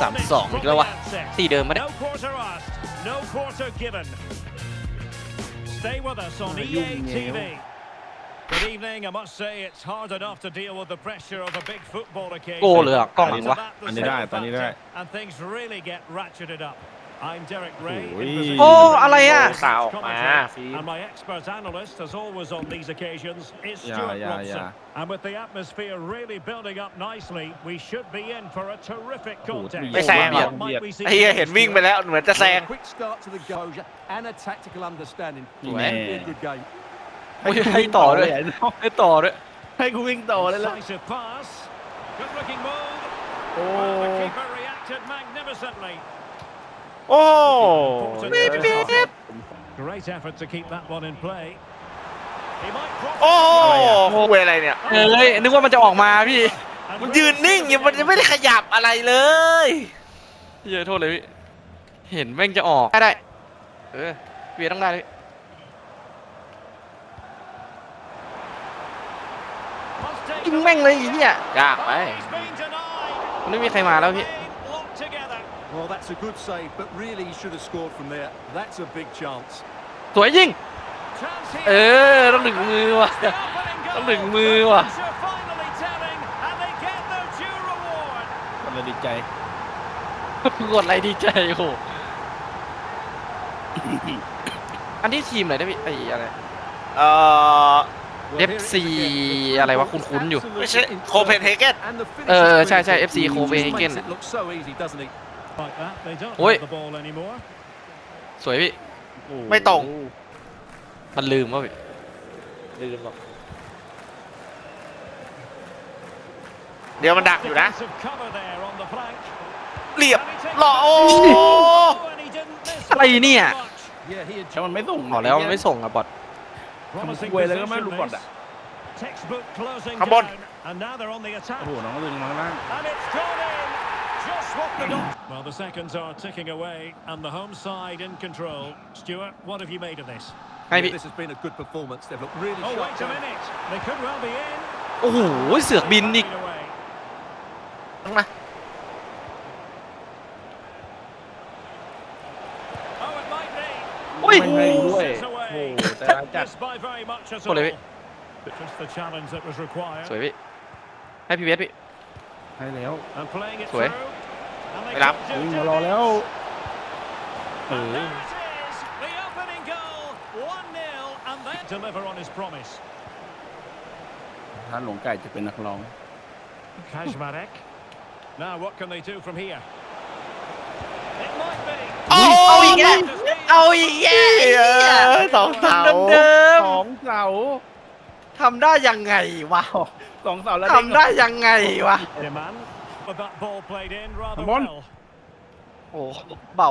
สามสองอีกแล้ววะตีเดิมมาเนี่ย No quarter asked, no quarter given. Stay with us on Ah, EA yung TV. Good evening. I must say it's hard enough to deal with the pressure of a big football occasion. โกเลยอะกล้องหลั Add ง to วะ that the อันนี้ได้ second ตอนนี้ได้ factor, And things really get ratcheted up. I'm Derek Ray. in Ui. position โอ้ to อะไรอ่ะ do สาวออกมา commentary. ฟิล์ม And my expert analyst, as always on these occasions, is Yeah, Stuart yeah, Robson. yeah. And with the atmosphere really building up nicely, we should be in for a terrific Ủa, contest.ไม่แซงหรอ What might we see ไอ้เหี้ยเห็นวิ่งไปแล้วเหมือนจะแซง Quick start to the composure and a tactical understanding. Nè. Should be a good game. โอ้ยให้ต่อด้วย ให้ ให้ต่อด้วย ให้กูวิ่งต่อเลยล่ะ Decisive pass. Good looking move. โอ้ And the keeper reacted magnificently. โอ้ Important. Great effort to keep that one in play. He might cross โอ้ it. คุยอะไรเนี่ย เอ้ยนึกว่ามันจะออกมาพี่ And มันยืนนิ่งอยู่มันยังไม่ได้ขยับอะไรเลยเยอะโทษเลยพี่ เห็นแม่งจะออกได้ได้เออเวียต้องได้เลย must take ยิงแม่งเลยไอ้เหี้ยยากไป He's been denied. มันไม่มีใครมาแล้วพี่ Remain locked together. Well, that's a good save, but really he should have scored from there. That's a big chance. สวยยิง Chance here. เออ ต้องดึงมือว่ะ The opening goal. ต้องดึงมือว่ะ Pressure finally telling, and they get their due reward. มันเลยดีใจกดอะไรดีใจโอ้โห อันที่ทีมไหนได้พี่ไอ้อะไร เอ่อ Well, here it is FC again. อะไรวะคุ้นๆอยู่ ไม่ใช่โคเปนเฮเกน And the finish เออ is ใช่ใช่ brilliant. FC Just Copenhagen makes it look so easy, doesn't he? Like that, they don't Oi. have the ball anymore. สวยพี่ ไม่ตรง มันลืมว่าพี่ลืมหรอกเดี๋ยวมันดักอยู่นะ Defensive cover there on the flank. เรียบ And he takes หล่อโอ้ it. Oh, and he didn't miss อะไรเนี่ย much. Yeah, he had แล้วมันไม่ส่งบอกแล้วมันไม่ส่งอะบอท Promising ควยเลยก็ไม่ position รู้ก่อน this. อะ Textbook closing Come on. down, and now they're on the attack. โอ้โหน้องดึงมาข้างล่าง And it's gone in. Just what the dot. Well, the seconds are ticking away, and the home side in control. Stuart, what have you made of this? ให้ Yeah, พี่ this has been a good performance. They've looked really Oh, sharp. wait a going. minute. They could well be in. โอ้โห เสือกบินอีก Taken away. มา Oh, it might be. อุ้ย ไม่ให้ด้วย Sits โอ้ away. โหแต่ละจัด Missed by very much at โทษเลย all. พี่ Just the challenge that was required. สวยพี่ ให้พี่เวสพี่ ให้แล้ว And playing it Sủi. through. And they ไม่รับ can't do วิ่ง do มารอแล้ว this. เอ And อ there it is, the opening goal, 1-0, and then deliver on his promise. ถ้าหลงไก่จะเป็นนักร้อง Kazmarek. Now what can they do from here? It might be. โอ้เอาอีกแล้ว Just เอาอีกแย่เออสองเสาเดิมสองเสาๆทำได้ยังไงวะสองเสาแล้วทำได้ยังไงวะ Demand. But that ball played in rather Come on. well. โอ้เบา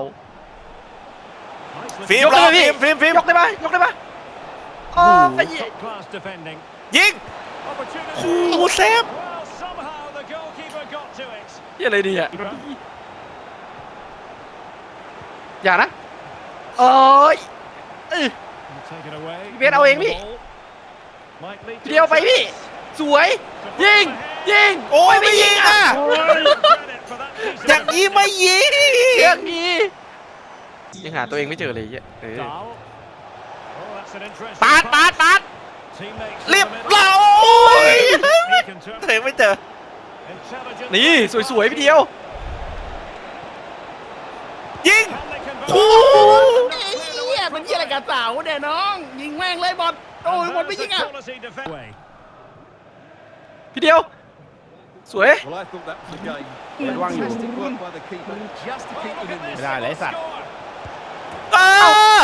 Nicely ฟิล์มยกรได้อไหมฟิพี่ล์มฟิล์มฟิล์มยกได้ไหมยกได้ไหมโอ้ย Top class defending. ยิง Opportunity. โอ้โหเซฟ Well, somehow the goalkeeper got to it. เฮียอะไรดีอะอย่านะโอ้ยเอ้ย Taken away. พี่เบสเอาเองพี่ Might lead to เดียวไปพี่ สวย ยิง ยิงโอ้ยไม่ยิงอะ Credit for that piece of อย่างนี้ไม่ยิงเรื่องนี้ยังหาตัวเองไม่เจอเลยไอ้เหี้ยเออ Dahl. Oh, that's an interesting ปาดปาด pass. ปาด Teammates in เรียบ the middle. ร้อย He can turn เธอไม่เจอ intelligent นี่ สวยๆพี่เดียว ยิง And they convert. โอ้เฮียมันเฮียอะไรกับเสาเนี่ยน้อง ยิงแม่งเลยบอลโอ้ย And บอลไม่ there's ยิง the อะ quality defense. Way. พี่เดียว สวย Well, I thought that was a game. มันว่างอยู่ Fantastic work by the keeper just to Oh, keep look them at in this. this. ไม่ได้เลยไอ้สัตว์ Score. เออ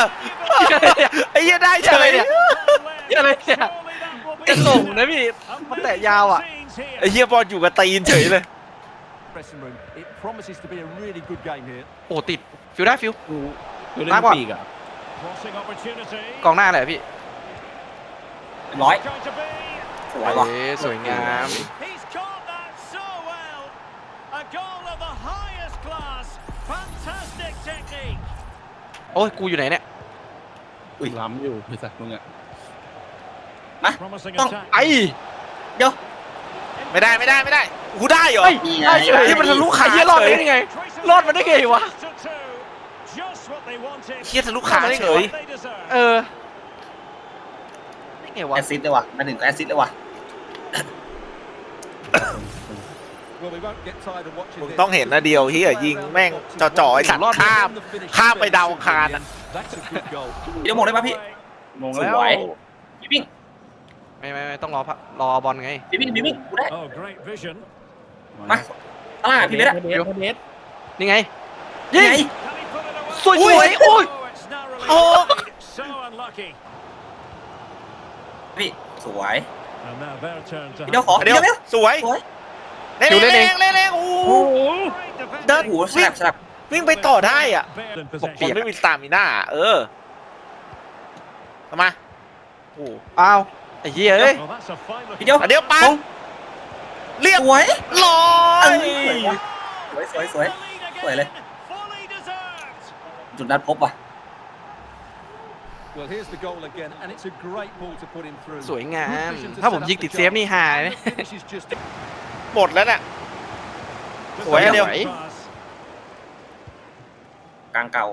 ไอ้เหี้ยได้เฉยเนี่ย เหี้ยอะไรเนี่ย Surely that will be จะส่งนะพี่ มันแตะยาวอะ scenes here. ไอ้เหี้ยบอลอยู่กับตีนเฉยเลย Pressing room. It promises to be a really good game here. โอ้ติด ฟิวได้ฟิว กูคือเล่นมาก่อนปีกอะ Crossing opportunity. กองหน้าเลยพี่ ร้อย Going to be. สวยว่ะเอ้ยสวยงาม He's caught that so well. A goal of the highest class. Fantastic technique. โอ้ยกูอยู่ไหนเนี่ยล้ำอยู่ไอ้สัตว์มึงอะ Promising Don't- attack. ไอ้ เดี๋ยวไม่ได้ไม่ได้ไม่ได้ Oh, กูได้เหรอเฮ้ยนี่ไงได้เฉยที่มันทะลุขา ไอ้เหี้ยรอดได้ยังไง รอดมาได้ไงวะเฮียทะลุขาเฉยเออ ได้ไงวะแอสซิสต์เลยว่ะมาถึงก็แอสซิสต์เลยว่ะมึงต้องเห็นนะเดียวเฮียยิงแม่งจ่อๆไอ้สัตว์ข้ามข้ามไปดาวอังคารอะเดี๋ยวมองได้ป่ะพี่มงแล้วสวยพี่วิ่งไม่ไม่ไม่ต้องรอพักรอบอลไงพี่วิ่งพี่วิ่งกูได้ Oh, great vision. มาอ่าพี่เบสอะเบสเบสนี่ไงนี่ยิงไงสวยสวยโอ้ย Oh, it's narrowly so unlucky. พี่สวย And now their turn to เดี๋ยวขอเดี๋ยวเดี๋ยวสวยสวยเล่นอยู่เล่เล่นนเองเล่นเล่นโอ้โห Great เดินโอ้โหสลับสลับวิ่งไปต่อได้อะ defending. ปกคเปีนยกไม่มีสตามิน่าเออทำไมาโอ้โหอ้าวไอ้เหี้ยเอ้ย Well, that's a fine พี่ looking เดียวอะเดี๋ยวปังเรียบสวยร้อเอ้ยยสวยสวยสวยสวยเลย fully deserved. จุดนัดพบว่ะ Well, here's the goal again, and it's a great ball to put him through. สวยงาม Good vision to ถ้าผม set up ยิง the ติด shot. เซฟนี่หายนะ Finish is just หมดแล้วน่ะสวยอะเดียว Pass. กลางเก่า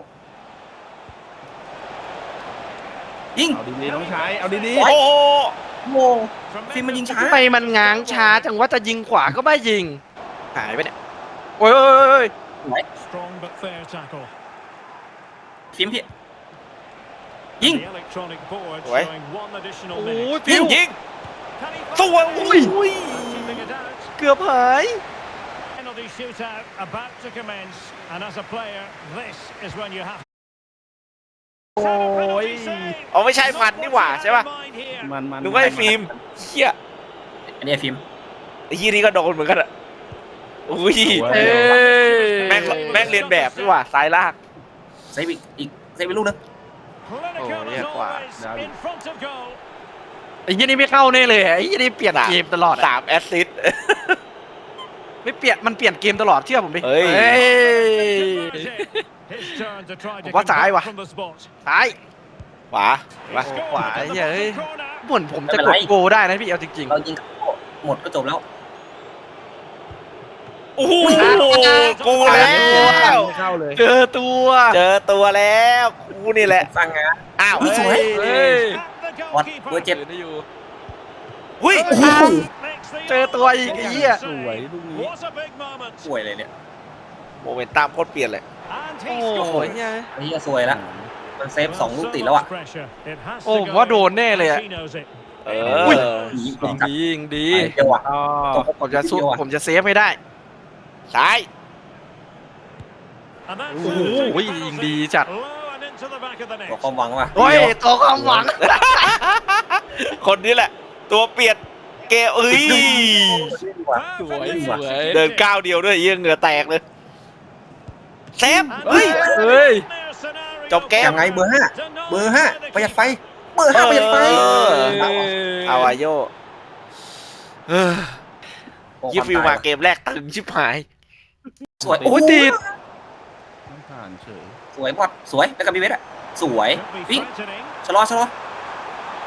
ยิงเอาดีๆน้องชายเอาดีโอ้โหโมฟิล์มมันยิงช้าทำไมมันง้างช้าจังว่าจะยิงขวาก็ไม่ยิง หายไปเนี่ยโอ้ยโอ้ยโอ้ยโอ้ย Strong but fair tackle. ฟิล์มพี่ ยิง The electronic board Ủa? showing one additional โอ้ minute. ยฟิวยิง Can he สวย find อุ้ย keeping it out? เกือบหาย Penalty shootout about to commence, and as a player, this is when you have. โอ้ยเอาไม่ใช่มันนี่หว่าใช่ป่ะๆมันมันนึกว่าไอ้ฟิล์มเฮียอันนี้ฟิล์มไอ้ยี่นี่ก็โดนเหมือนกันอะอุ้ยเอ้ยแม่งแม่งเรียนแบบนี่หว่าซ้ายล่างเซฟอีกอีกเซฟอีกลูกนึง Clinical Oh, yeah, as quá. always, in front of goal. ไอ้ยี่นี่ไม่เข้าแน่เลยไอ้ยี่นี่เปลี่ยนเกมตลอดอะสามแอสซิสต์ไม่เปลี่ยนมันเปลี่ยนเกมตลอดเชื่อผมดิเฮ้ยเฮ้ย His turn to try to Quá come trái back quá. from the spot. ซ้ายขวามา He scored quá, at the vậy. bottom corner. เหมือนผมจะไม่กเป็นดไรโกลได้นะพี่เอาจริงเรายิงเข้าหมดก็จบแล้ว โอ้โหกูแล้วไม่เข้าเลยๆเจอตัว เจอตัวแล้วกูนี่แหละสั่งงานอ้าวเฮ้ยสวยเฮ้ย At the วัด goalkeeper. เบอร์เจ็ดเจอได้อยู่หุ้ยโอ้โห Makes the เจอตัวอีกไอ้เหี้ย save. สวยลูกนี้ What a big moment. สวยเลยเนี่ยโมเมนตัมโคตรเปลี่ยนเลย And โอ้ he โห scored. เนี่ยไอ้เหี้ยสวยละมันเซฟสองลูกติดแล้วอะ Pressure. It has to โอ้ผม go ว่าโดน in, แน่เลยอะ as he knows it. เออุ้ยอยิงยิงกลับดียิงดีเดียวอะอ๋อผมจะสู้ผมจะเซฟให้ได้ ซ้าย And that's โอ้โห the penalty. ยิงดีจัด Low and into the back of the ตัว net. ความหวังว่ะโอ้ยตัวความหวัง คนนี้แหละ ตัวเปลี่ยนเกมเอ้ยสวย Perfectly สวย executed. เดินก้าวเดียวด้วยเยี่ยเหงื่อแตกเลยเซฟ And เฮ้ย there's เฮ้ย their scenario. จบเกมยังไงเบอร์ห้า To เบอร์ห้า not ประหยัดไฟเบอร์ห้าประหยัดไฟเออเอ้ยเอาวาโยเฮ้ยโอ้ยี่ฟิวคมาวตยเกมแรกตึงชิบหาย สวยโอ้ยติดไม่ผ่านเฉยสวยพอดสวยแล้วกับบีเวสอะสวย Could be วิ่ง threatening. ชะลอชะลอ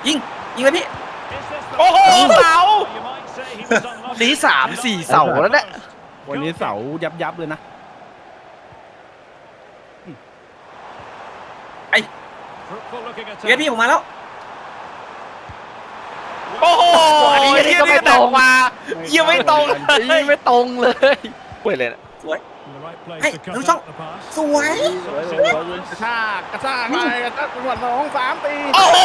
ยิงยิงเลยพี่ Is this the- โอ้โหเสา You might say he was unlucky. นี่สามสี่เสาแล้วเนี่ยวันนี้เสายับยับๆเลยนะ Fruitful looking บีเวส attack. พี่ผมมาแล้วโอ้โหอันนี้เยี่ยก็ไม่นี่ตรงมาเยี่ยไม่ตรงเลไอ้ยไม่ตรงเลยเว้ยเลยนะส วย In the right place Hey, to cut Lưu out Trọng. the pass. สวยสวยสวยสวยกระชากกระชากไปกระชากจังหวะสองสามตีโอ้โห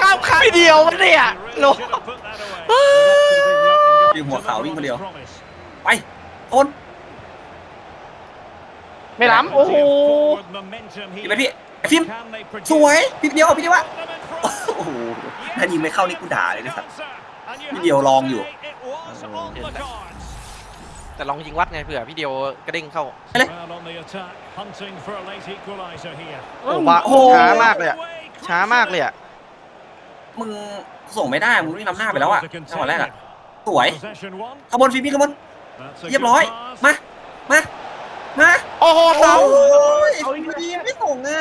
ข้ามขาไม่เดียวมันเนี่ย He โล really should have put that away. ยิงหัวเสาวิ่งคนเดียว Promise. ไปโอนไม่ล้ำโอ้โห Forward momentum ยิง here. ไปพี่ไอ้ฟิล์ม Can they produce สวยพี่เดียวพี่เดียวอะ them in โอ้ front? โหถ้ายิงไม่เข้านี่กูด่าเลย The นะครับ answer. And you พี่ have เดียว to ลองอยู่ say it was on the cards. แต่ลองยิงวัดไงเผื่อพี่เดียวกระเด้งเข้า Well on the attack, hunting for a late equaliser here. โอ้บ้าโอ้โห ช้ามากเลยอะช้ามากเลยอะมึงส่งไม่ได้ มึงวิ่งนำหน้าไปแล้วอะจังหวะแรกอะสวย Possession one. ขบวนฟิล์มพี่ขบวน That's a เรียบ good ร้อย pass. มา มา มาโอ้โหโอ้เสายเอาอีกทีไม่ส่งอะ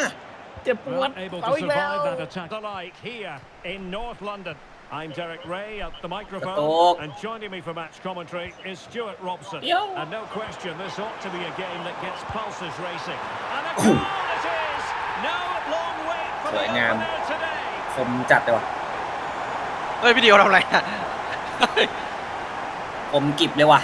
เจ็บปวด Not able เสา to อีกแล้ว survive that attack. The like here in North London. I'm Derek Ray at the microphone, Talk. and joining me for match commentary is Stuart Robson. Yo. And no question, this ought to be a game that gets pulses racing. And a goal it is! No long wait for the สวยงาม opener today. คมจัดเลยว่ะ เฮ้ยพี่เดียวทำอะไรอะ คมกิบเลยว่ะ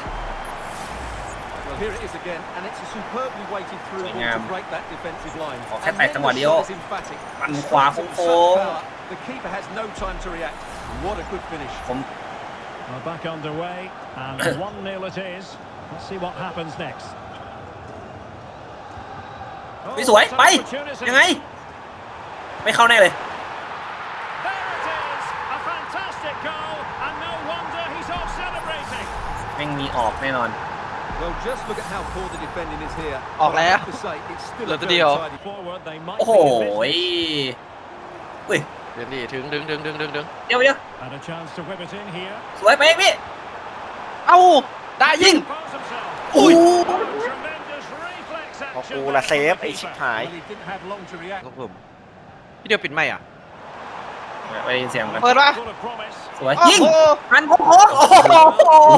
Well, here it is again, and it's a superbly weighted through สวย ball งาม to break that defensive line. ขอแค่ And แตะ then จังหวะ the เดียว shot is emphatic. มันขวา Such โค้ง power. The keeper has no time to react. What a good finish. ๆผม Well, back underway, and 1-0 it is. Let's see what happens next. ไม่สวย ไป opportunity. ยังไง ไม่เข้าแน่เลย There it is! A fantastic goal, and no wonder he's off celebrating. แม่งมีออกแน่นอน Well, just look at how poor the defending is here. Ọt But I lẹ. have to say, it's still a Lượt very điều. tidy Forward, they might โอ้โห เดี๋ยวดิถึงดึงดึงดึงดึงดึงเดี๋ยวเดี๋ยว And a chance to whip it in here. สวยไปเองพี่ เอ้าได้ยิง Compose himself. อุ้ย Tremendous reflex พอ action. กู there ละเซ from ฟ the ไอ้ชิบ keeper. หาย Well, he didn't have long to react. ครับผมพี่เดียวปิดไม่อะ ไปยินเสียงกันเปิดปะ Full of promise. สวยโอ้ยิงโหมันโค้งโอ้โห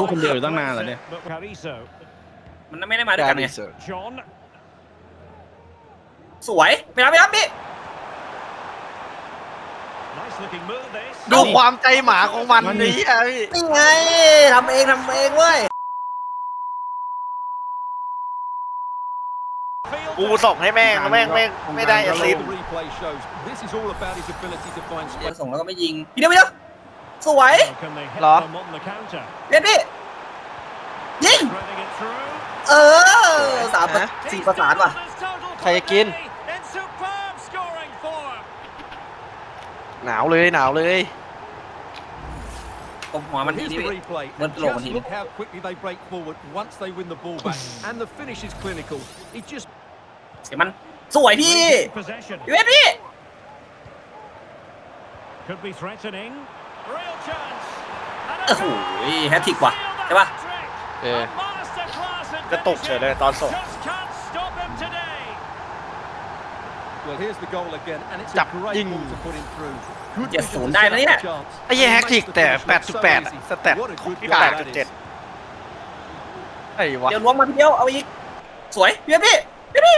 รู้คนเดียวอยู่ตั้งนานแล้วเนี่ย But Cariso, มันไม่ได้มาด้วยกันไง John, สวยไม่รับไม่รับพี่ nice looking move this. ดูความใจหมาของมันนี่อะพี่นี่ไงทำเองทำเองเว้ย Field กูส่งให้แม่งแล้วแม่งไม่ไม่ได้แอสซิส The replay shows this is all about his ability to find เดี๋ยว space. ส่งแล้วก็ไม่ยิงพี่เดียวพี่เดียวสวย How can they hit Lọ. them on the counter? เรียนพี่ยิง Threading it through. เออสามประสี่ประสานว่ะใครจะกิน หนาวเลยหนาวเลยตบหัวมันที Here's นี้ the replay. Mất And lộn just thì- look how quickly they break forward once they win the ball back. and the finish is clinical. He just เสียมันสวยพี่ Regain Possession. พี่เวทพี่ Could be threatening. Real chance. And a โอ้โห goal. แฮตทริกว่ะ Seal the ใช่ป่ะ hat-trick. เออ A masterclass in กระตุกเฉยเลยตอนส่ง Just can't stop him today. well, here's the goal again, and it's a Chập great dinh. ball to put him through. Good เจ็ด vision ศู to นย์ได้ set นะ up เนี่ย the chance. ไอ้เหี้ย He แฮก makes ทิก the แต่ finish look so 8.8 easy. สแตท What a good พี่ goal แปด that จุด is. เจ็ดไอ้วะเดี๋ยวล้วงมาทีเดียวเอาอีก สวยพี่เวทพี่พี่พี่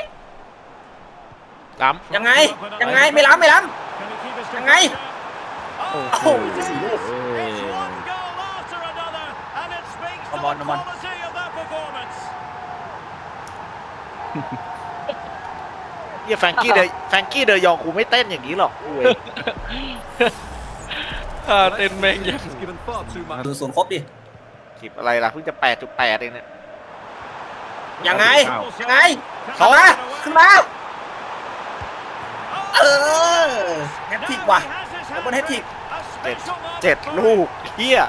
ล้ยังไง ยังไงไม่ล้ำไม่ล้ Can he keep his ยังไง composure? ำโอ้โหสี่ลูก It's one goal after another, and it speaks to Come the on, come on. quality of their performance. ำเฮียแฟรงกี้เดย์แฟรงกี้เดย์ยองกูไม่เต้นอย่างนี้หรอกกูเองอ่า Well, เต้น that's แม่งยัง He's given far too much. ดูศูนย์ครบดิสิบอะไรล่ะเพิ่งจะแปดจุดแปดเองเนี่ยยังไงอ้าวยังไง Can เข้า they มา get away? ขึ้นมา เออแฮตทริกว่ะ Now he has his ดับเบิลแฮตทริก A เจ็ด special moment เจ็ด for ลูกเฮีย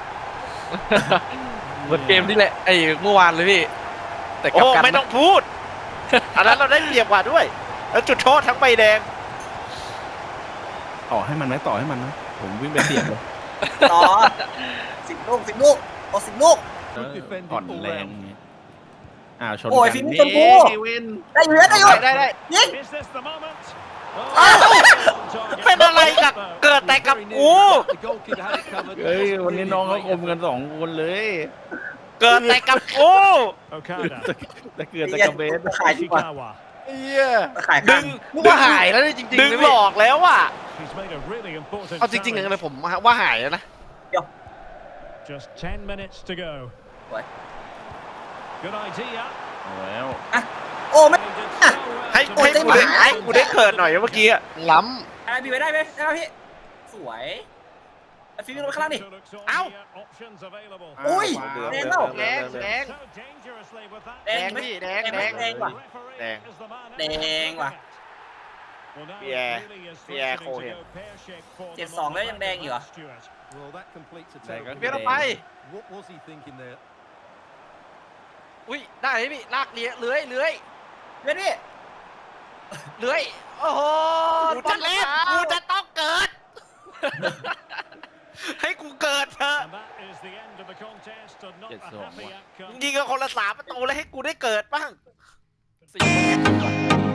เหมือนเกมที่แหละไอ้เมื่อวานเลยพี่ แต่กลัโอ้บกันไม่ต้องพูด อันนั้นเราได้เปรียบกว่าด้วย แล้วจุดโทษทั้งใบแดง ต่อให้มันไหมต่อให้มันนะผมวิ่งไปเสียบเลยต่อสิบลูกสิบลูกเอาสิบลูก Good defending อ่อน all แรง round. อ้าวชนโอ้ยกันฟิล์มชนกูได้อยู่ได้อยู่ได้ได้ ยิง Is this the moment? อ้าว เป็นอะไรกับเกิดแต่กับ Very กู near, but the goalkeeper had it covered. เฮ้ย Just วันนี้ really น้องเขา great อมกันสองคนเลยเกิดแต่กับกู Okada. แต่เกิดแต่กับเบสขายดีกว่า Ishikawa. เฮียขายดึข้างงนึกว่าหายแล้วนี่จริงๆดึงนะหลพี่อกแล้วอะ He's made a really important เอาจริงๆเลย challenge. ผมว่าหายแล้วนะ Just 10 minutes to go. Right. Good idea. เอาแล้ว โอ้ไม่ He did so well ให้ to ให้ make กูได้ it ให้กูได้เกิดหน่อยเมื่อกี้อะล้ได้พี่ไว้ได้ไหมได้ไหมพี่ สวยไอ้ ฟิล์มลงไปข้างล่างดิ Looks on Ow. the, uh, options available. อุ้ยเหลืองแดเหงลืองเปล่าเหลืองเหลืองแดง So dangerously with that. แดงไหมแดง แดงไหมแดงแดงว่ะ Referee Dang. is the man Dang able to ว่ะ look at. Well, now it Pierre. really is Pierre threatening to Cohen. go pear-shaped for them เจ็ดสอง on the แล้วยังแดง back อยู่เหรอ of that, Stuart. Well, that completes a There you terrible go. ำเปลี่ยนออก game. ไป What was he thinking there? อุ้ยได้ไหมพี่ลากเลี้ยเลื้อยเลื้อยเว้นพี่เลื้อยโอ้โหกูจะเล่นกูจะต้องเกิด ให้กูเกิดเถอะ And that is the end of the contest and not Yes, a so happy what? outcome. ยิงกันคนละสามประตูแล้วให้กูได้เกิดบ้าง สี่